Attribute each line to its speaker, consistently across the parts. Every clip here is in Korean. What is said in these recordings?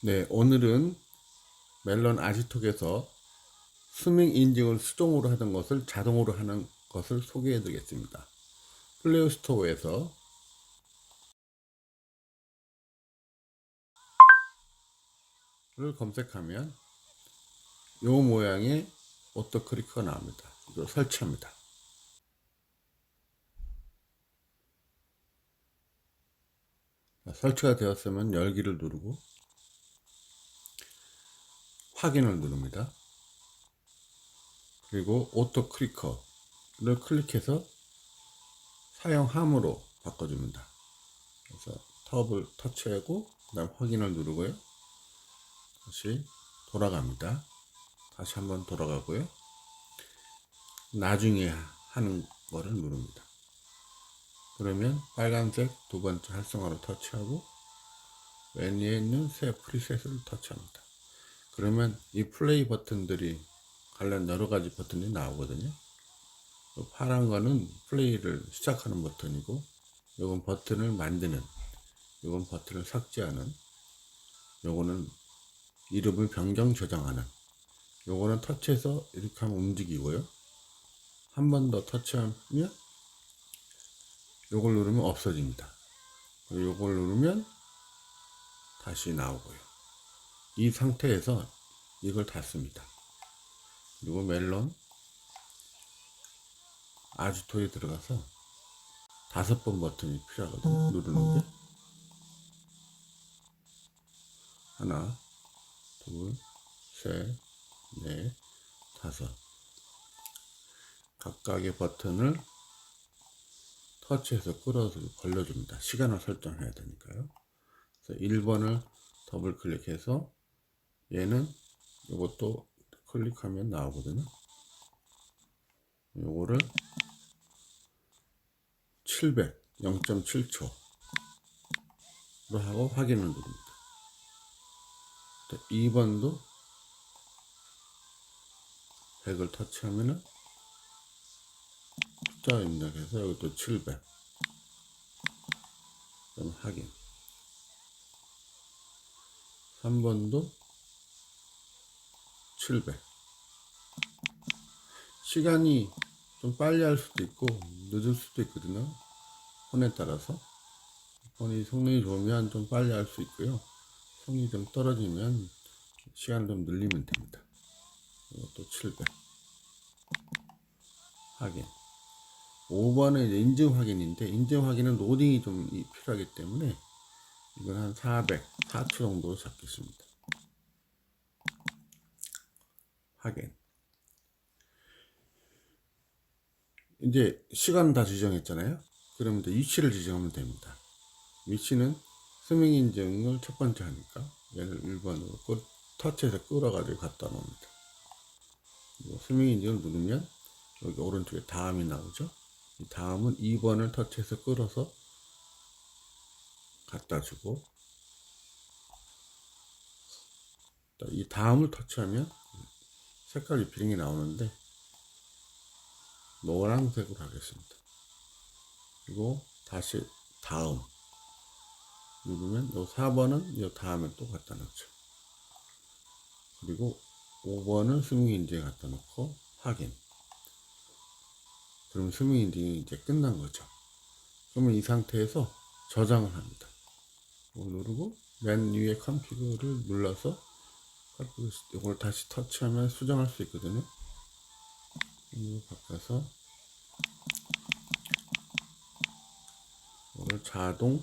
Speaker 1: 네, 오늘은 멜론 아지톡에서 스밍 인증을 수동으로 하던 것을 자동으로 하는 것을 소개해 드리겠습니다. 플레이 스토어에서 를 검색하면 이 모양의 오토크리크가 나옵니다. 이거 설치합니다. 자, 설치가 되었으면 열기를 누르고 확인을 누릅니다. 그리고 오토 클리커를 클릭해서 사용함으로 바꿔줍니다. 그래서 탑을 터치하고 그다음 확인을 누르고요. 다시 돌아갑니다. 다시 한번 돌아가고요. 나중에 하는 거를 누릅니다. 그러면 빨간색 두 번째 활성화로 터치하고 맨 위에 있는 새 프리셋을 터치합니다. 그러면 이 플레이 버튼들이 관련 여러 가지 버튼이 나오거든요. 그 파란 거는 플레이를 시작하는 버튼이고, 요건 버튼을 만드는, 요건 버튼을 삭제하는, 요거는 이름을 변경 저장하는, 요거는 터치해서 이렇게 하면 움직이고요. 한 번 더 터치하면 요걸 누르면 없어집니다. 요걸 누르면 다시 나오고요. 이 상태에서 이걸 닫습니다. 그리고 멜론 아지토에 들어가서 다섯 번 버튼이 필요하거든요. 누르는 게 하나, 둘, 셋, 넷, 다섯 각각의 버튼을 터치해서 끌어서 걸려줍니다. 시간을 설정해야 되니까요. 그래서 1번을 더블 클릭해서 얘는 이것도 클릭하면 나오거든요. 요거를 700, 0.7초로 하고 확인을 누릅니다. 2번도 100을 터치하면은 숫자 입력해서 이것도 700. 그럼 확인. 3번도 700. 시간이 좀 빨리 할 수도 있고 늦을 수도 있거든요. 폰에 따라서. 폰이 성능이 좋으면 좀 빨리 할 수 있고요. 성능이 좀 떨어지면 시간을 좀 늘리면 됩니다. 이것도 700. 확인. 5번은 이제 인증 확인인데 인증 확인은 로딩이 좀 이- 필요하기 때문에 이건 한 400, 4초 정도 잡겠습니다. 확인. 이제 시간 다 지정했잖아요. 그러면 이제 위치를 지정하면 됩니다. 위치는 스밍 인증을 첫 번째 하니까 얘를 1번으로 끌, 터치해서 끌어가지고 갖다 놓습니다. 그리고 스밍 인증을 누르면 여기 오른쪽에 다음이 나오죠. 이 다음은 2번을 터치해서 끌어서 갖다 주고 또이 다음을 터치하면 색깔 리필링이 나오는데 노란색으로 하겠습니다. 그리고 다시 다음 누르면 요 4번은 이 다음에 또 갖다 놓죠. 그리고 5번은 스밍 인증에 갖다 놓고 확인. 그럼 스밍 인증이 이제 끝난 거죠. 그러면 이 상태에서 저장을 합니다. 누르고 맨 위에 컴피그를 눌러서 이걸 다시 터치하면 수정할 수 있거든요. 이거 바꿔서 이걸 자동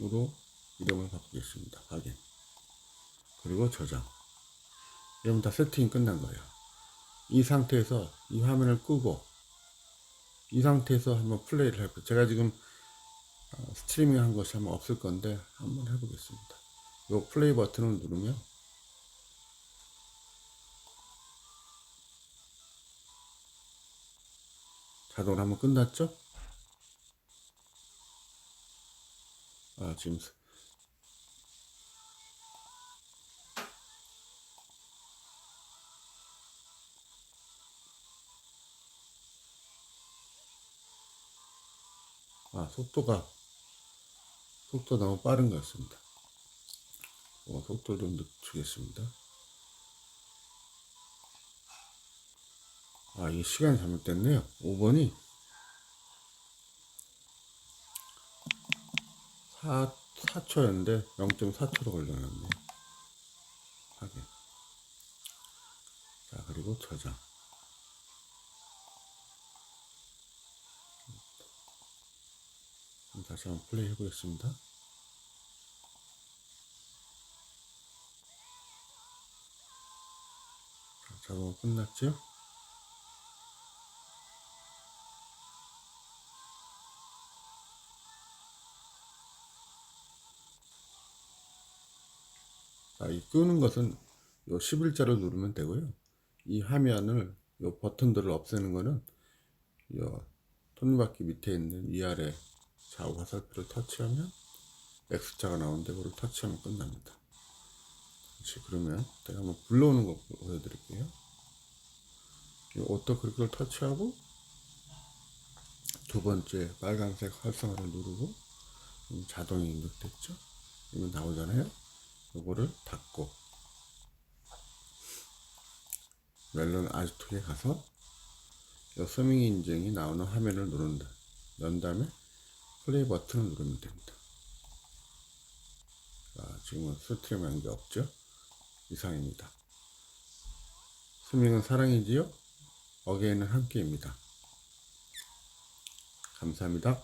Speaker 1: 으로 이름을 바꾸겠습니다. 확인. 그리고 저장. 이러면 다 세팅이 끝난 거예요. 이 상태에서 이 화면을 끄고 이 상태에서 한번 플레이를 해볼게요. 제가 지금 어, 스트리밍 한 것이 아마 없을 건데 한번 해보겠습니다. 이 플레이 버튼을 누르면 자동으로 한번 끝났죠? 아, 지금 스- 아, 속도가 속도 너무 빠른 것 같습니다. 어, 속도를 좀 늦추겠습니다. 아, 이게 시간이 잘못됐네요. 5번이 4, 4초였는데 0.4초로 걸려놨네요. 확인. 자, 그리고 저장. 그럼 다시 한번 플레이 해보겠습니다. 자, 작업은 끝났죠? 자, 이 끄는 것은 요 11자를 누르면 되고요. 이 화면을 요 버튼들을 없애는 거는 요 톱니바퀴 밑에 있는 위아래 좌우 화살표를 터치하면 X자가 나오는데 그걸 터치하면 끝납니다. 다시 그러면 제가 한번 불러오는 거 보여드릴게요. 이 오토 클릭을 터치하고 두 번째 빨간색 활성화를 누르고 자동이 입력됐죠? 이면 나오잖아요. 요거를 닫고 멜론 아지톡에 가서 요 서밍 인증이 나오는 화면을 누른다. 넣은 다음에 플레이 버튼을 누르면 됩니다. 자, 지금은 스트리밍한 게 없죠? 이상입니다. 스밍은 사랑이지요? 어게인은 함께입니다. 감사합니다.